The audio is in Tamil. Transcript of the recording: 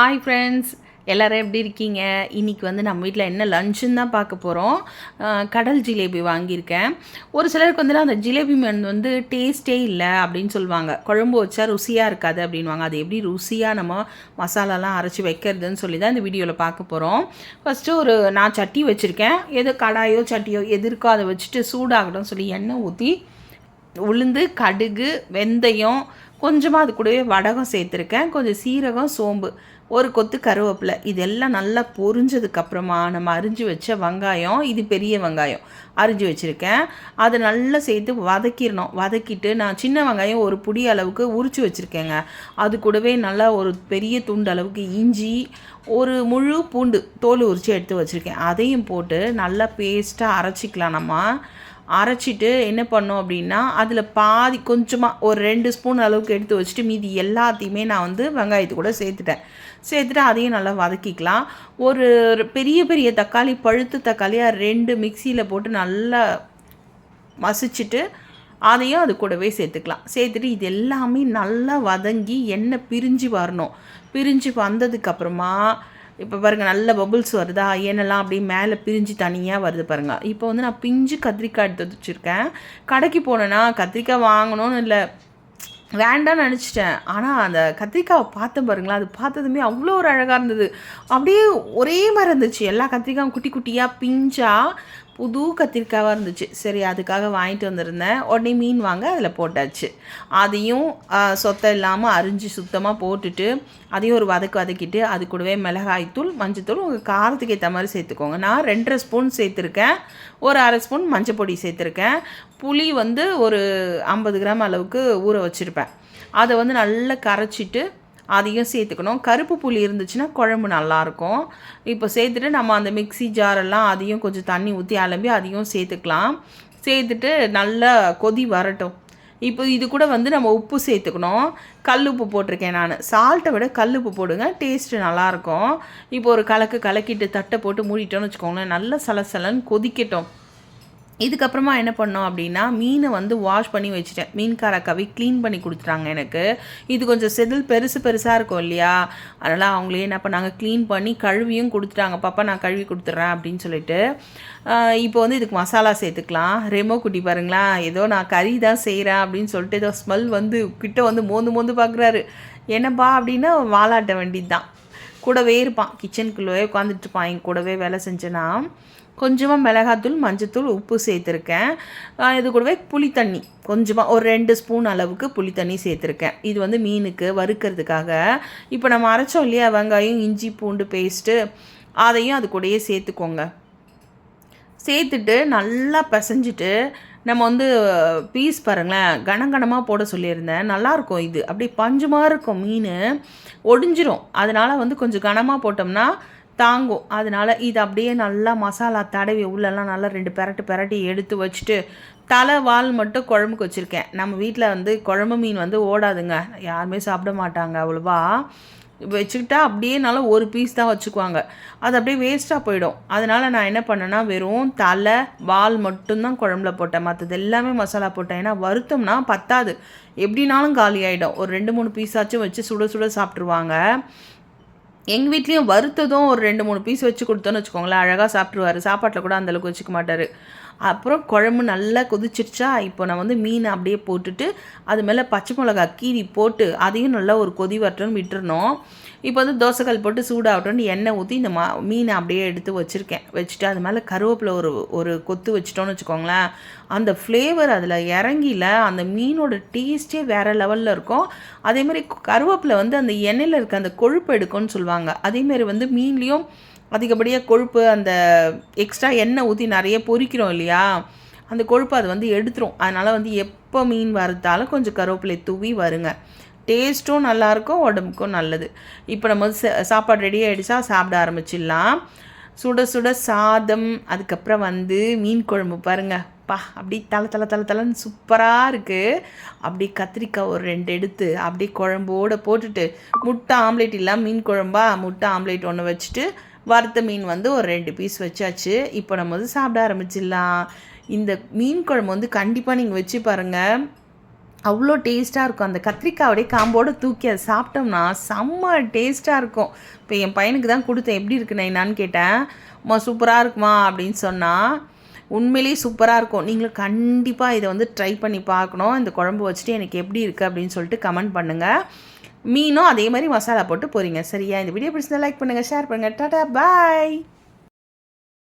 ஹாய் ஃப்ரெண்ட்ஸ் எல்லோரும் எப்படி இருக்கீங்க? இன்றைக்கி வந்து நம்ம வீட்டில் என்ன லஞ்சுன்னு தான் பார்க்க போகிறோம் கடல் ஜிலேபி வாங்கியிருக்கேன். ஒரு சிலருக்கு வந்து அந்த ஜிலேபி மண் வந்து டேஸ்ட்டே இல்லை அப்படின்னு சொல்லுவாங்க. குழம்பு வச்சா ருசியாக இருக்காது அப்படின்வாங்க அது எப்படி ருசியாக நம்ம மசாலாலாம் அரைச்சி வைக்கிறதுன்னு சொல்லி தான் இந்த வீடியோவில் பார்க்க போகிறோம் ஃபஸ்ட்டு ஒரு நான் சட்டி வச்சுருக்கேன். எது கடாயோ சட்டியோ எது இருக்கோ அதை வச்சுட்டு சூடாகட்டும் சொல்லி எண்ணெய் ஊற்றி உளுந்து கடுகு வெந்தயம் கொஞ்சமாக அது கூடவே வடகம் சேர்த்துருக்கேன். கொஞ்சம் சீரகம் சோம்பு ஒரு கொத்து கருவேப்பிலை. இதெல்லாம் நல்லா பொரிஞ்சதுக்கப்புறமா நம்ம அரிஞ்சு வச்ச வெங்காயம் இது பெரிய வெங்காயம் அரிஞ்சு வச்சுருக்கேன். அதை நல்லா சேர்த்து வதக்கிடணும். வதக்கிட்டு நான் சின்ன வெங்காயம் ஒரு புடி அளவுக்கு உரிச்சு வச்சுருக்கேங்க. அது கூடவே நல்லா ஒரு பெரிய துண்டு அளவுக்கு இஞ்சி ஒரு முழு பூண்டு தோல் உரித்து எடுத்து வச்சுருக்கேன். அதையும் போட்டு நல்லா பேஸ்ட்டாக அரைச்சிக்கலாம் நம்ம. அரைச்சிட்டு என்ன பண்ணோம் அப்படின்னா அதில் பாதி கொஞ்சமாக ஒரு ரெண்டு ஸ்பூன் அளவுக்கு எடுத்து வச்சுட்டு மீதி எல்லாத்தையுமே நான் வந்து வெங்காயத்து கூட சேர்த்துட்டேன். சேர்த்துட்டு அதையும் நல்லா வதக்கிக்கலாம். ஒரு பெரிய பெரிய தக்காளி பழுத்து தக்காளியாக ரெண்டு மிக்சியில் போட்டு நல்லா மசிச்சுட்டு அதையும் அது கூடவே சேர்த்துக்கலாம். சேர்த்துட்டு இது எல்லாமே நல்லா வதங்கி எண்ணெய் பிரிஞ்சு வரணும். பிரிஞ்சு வந்ததுக்கப்புறமா இப்போ பாருங்கள் நல்ல பபுள்ஸ் வருதா ஏனெல்லாம் அப்படியே மேலே பிரிஞ்சு தனியாக வருது பாருங்கள் இப்போ வந்து நான் பிஞ்சு கத்திரிக்காய் எடுத்து வச்சுருக்கேன். கடைக்கு போனேன்னா கத்திரிக்காய் வாங்கணும்னு இல்லை வேண்டாம்னு நினச்சிட்டேன். ஆனால் அந்த கத்திரிக்காவை பார்த்தேன் பாருங்களா அது பார்த்ததுமே அவ்வளோ ஒரு அழகாக இருந்தது. அப்படியே ஒரே மாதிரி இருந்துச்சு. எல்லா கத்திரிக்காயும் குட்டி குட்டியாக பிஞ்சாக புது கத்திரிக்காவாக இருந்துச்சு. சரி அதுக்காக வாங்கிட்டு வந்திருந்தேன். உடனே மீன் வாங்க அதில் போட்டாச்சு. அதையும் சொத்தை இல்லாமல் அரிஞ்சு சுத்தமாக போட்டுட்டு அதையும் ஒரு வதக்கு வதக்கிட்டு அது கூடவே மிளகாய்த்தூள் மஞ்சத்தூள் உங்கள் காரத்துக்கு ஏற்ற மாதிரி சேர்த்துக்கோங்க. நான் ரெண்டரை ஸ்பூன் சேர்த்துருக்கேன். ஒரு அரை ஸ்பூன் மஞ்சள் பொடி சேர்த்துருக்கேன். புளி வந்து ஒரு ஐம்பது கிராம் அளவுக்கு ஊற வச்சுருப்பேன். அதை வந்து நல்லா கரைச்சிட்டு அதையும் சேர்த்துக்கணும். கருப்பு புளி இருந்துச்சுன்னா குழம்பு நல்லாயிருக்கும். இப்போ சேர்த்துட்டு நம்ம அந்த மிக்சி ஜாரெல்லாம் அதையும் கொஞ்சம் தண்ணி ஊற்றி அலம்பி அதையும் சேர்த்துக்கலாம். சேர்த்துட்டு நல்லா கொதி வரட்டும். இப்போ இது கூட வந்து நம்ம உப்பு சேர்த்துக்கணும். கல் உப்பு போட்டிருக்கேன் நான். சால்ட்டை விட கல் உப்பு போடுங்க. டேஸ்ட்டு நல்லாயிருக்கும். இப்போ ஒரு கலக்கு கலக்கிட்டு தட்டை போட்டு மூடிட்டோன்னு வச்சுக்கோங்களேன். நல்லா சலசலன்னு கொதிக்கட்டும். இதுக்கப்புறமா என்ன பண்ணோம் அப்படின்னா மீனை வந்து வாஷ் பண்ணி வச்சுட்டேன். மீன்கார கவி க்ளீன் பண்ணி கொடுத்துட்டாங்க எனக்கு. இது கொஞ்சம் செதில் பெருசு பெருசாக இருக்கும் இல்லையா? அதனால் அவங்களே என்ன பண்ணாங்க க்ளீன் பண்ணி கழுவியும் கொடுத்துட்டாங்க. பாப்பா நான் கழுவி கொடுத்துட்றேன் அப்படின்னு சொல்லிட்டு இப்போ வந்து இதுக்கு மசாலா சேர்த்துக்கலாம். ரெமோ குட்டி பாருங்களா ஏதோ நான் கறி தான் செய்கிறேன் அப்படின்னு சொல்லிட்டு ஏதோ ஸ்மெல் வந்து கிட்ட வந்து மோந்து மோந்து பார்க்குறாரு என்னப்பா? அப்படின்னா வாலாட்ட வேண்டியது தான் கூடவே இருப்பான். கிச்சனுக்குள்ளே உட்காந்துட்டு இருப்பான். என் கூடவே வேலை செஞ்சேன்னா கொஞ்சமாக மிளகாத்தூள் மஞ்சத்தூள் உப்பு சேர்த்துருக்கேன். இது கூடவே புளி தண்ணி கொஞ்சமாக ஒரு ரெண்டு ஸ்பூன் அளவுக்கு புளி தண்ணி சேர்த்துருக்கேன். இது வந்து மீனுக்கு வறுக்கிறதுக்காக. இப்போ நம்ம அரைச்சோம் இல்லையா? வெங்காயம் இஞ்சி பூண்டு பேஸ்ட்டு அதையும் அது கூடயே சேர்த்துக்கோங்க. சேர்த்துட்டு நல்லா பிசைஞ்சிட்டு நம்ம வந்து பீஸ் பாருங்களேன் கனகனமாக போட சொல்லியிருந்தேன். நல்லாயிருக்கும் இது. அப்படியே பஞ்சுமாக இருக்கும் மீன் ஒடிஞ்சிரும். அதனால் வந்து கொஞ்சம் கனமாக போட்டோம்னா தாங்கும். அதனால் இது அப்படியே நல்லா மசாலா தடவி உள்ளெல்லாம் நல்லா ரெண்டு பெரட்டு பெரட்டி எடுத்து வச்சுட்டு தலை வால் மட்டும் குழம்புக்கு வச்சுருக்கேன். நம்ம வீட்டில் வந்து குழம்பு மீன் வந்து ஓடாதுங்க. யாருமே சாப்பிட மாட்டாங்க அவ்வளோவா. வச்சுக்கிட்டா அப்படியே நல்லா ஒரு பீஸ் தான் வச்சுக்குவாங்க. அது அப்படியே வேஸ்ட்டாக போயிடும். அதனால் நான் என்ன பண்ணேன்னா வெறும் தலை வால் மட்டும்தான் குழம்புல போட்டேன். மற்றது எல்லாமே மசாலா போட்டேன். ஏன்னா வருத்தம்னா பத்தாது. எப்படினாலும் காலி ஆகிடும் ஒரு ரெண்டு மூணு பீஸாச்சும் வச்சு சுட சுட சாப்பிட்ருவாங்க எங்கள் வீட்லேயும் வறுத்ததும் ஒரு ரெண்டு மூணு பீஸ் வச்சு கொடுத்தோன்னு வச்சுக்கோங்களேன். அழகாக சாப்பிட்ருவார் சாப்பாட்டில் கூட அந்தளவுக்கு வச்சுக்க மாட்டார். அப்புறம் குழம்பு நல்லா கொதிச்சிருச்சா இப்போ நான் வந்து மீனை அப்படியே போட்டுட்டு அது மேலே பச்சை மிளகா கீரி போட்டு அதையும் நல்லா ஒரு கொதி வரட்டும்னு விட்டுருணும் இப்போ வந்து தோசைக்கல் போட்டு சூடாகட்டும்னு எண்ணெய் ஊற்றி இந்த மா மீனை அப்படியே எடுத்து வச்சுருக்கேன். வச்சுட்டு அது மேலே கருவேப்பிலை ஒரு ஒரு கொத்து வச்சிட்டோன்னு வச்சுக்கோங்களேன். அந்த ஃப்ளேவர் அதில் இறங்கில அந்த மீனோட டேஸ்ட்டே வேறு லெவலில் இருக்கும். அதேமாதிரி கருவேப்பிலை வந்து அந்த எண்ணெயில் இருக்க அந்த கொழுப்பு எடுக்கும்னு சொல்லுவாங்க. அதேமாரி வந்து மீன்லேயும் அதிகப்படியாக கொழுப்பு அந்த எக்ஸ்ட்ரா எண்ணெய் ஊற்றி நிறைய பொரிக்கிறோம் இல்லையா? அந்த கொழுப்பு அது வந்து எடுத்துரும். அதனால் வந்து எப்போ மீன் வறுத்தாலும் கொஞ்சம் கருவேப்பிலை தூவி வருங்க. டேஸ்ட்டும் நல்லாயிருக்கும் உடம்புக்கும் நல்லது. இப்போ நம்ம சாப்பாடு ரெடி ஆகிடுச்சா சாப்பிட ஆரம்பிச்சிடலாம். சுட சுட சாதம் அதுக்கப்புறம் வந்து மீன் குழம்பு பாருங்கள் பா அப்படி தலை தலை தலை தலைன்னு சூப்பராக இருக்குது அப்படி கத்திரிக்காய் ஒரு ரெண்டு எடுத்து அப்படி குழம்போடு போட்டுட்டு முட்டை ஆம்லேட் இல்லாமல் மீன் குழம்பா முட்டை ஆம்லேட் ஒன்று வச்சுட்டு வறுத்த மீன் வந்து ஒரு ரெண்டு பீஸ் வச்சாச்சு. இப்போ நம்ம வந்து சாப்பிட ஆரம்பிச்சிடலாம். இந்த மீன் குழம்பு வந்து கண்டிப்பாக நீங்கள் வச்சு பாருங்கள் அவ்வளோ டேஸ்ட்டாக இருக்கும். அந்த கத்திரிக்காயோடைய காம்போடு தூக்கி அதை சாப்பிட்டோம்னா செம்ம டேஸ்ட்டாக இருக்கும். இப்போ என் பையனுக்கு தான் கொடுத்தேன். எப்படி இருக்குண்ணே என்னான்னு கேட்டேன். அம்மா சூப்பராக இருக்குமா? அப்படின்னு சொன்னால் உண்மையிலேயே சூப்பராக இருக்கும். நீங்களும் கண்டிப்பாக இதை வந்து ட்ரை பண்ணி பார்க்கணும். இந்த குழம்பு வச்சுட்டு எனக்கு எப்படி இருக்குது அப்படின்னு சொல்லிட்டு கமெண்ட் பண்ணுங்கள் மீனும் அதே மாதிரி மசாலா போட்டு போகிறீங்க சரியா? இந்த வீடியோ பிடிச்சதை லைக் பண்ணுங்கள் ஷேர் பண்ணுங்கள் டாடா பாய்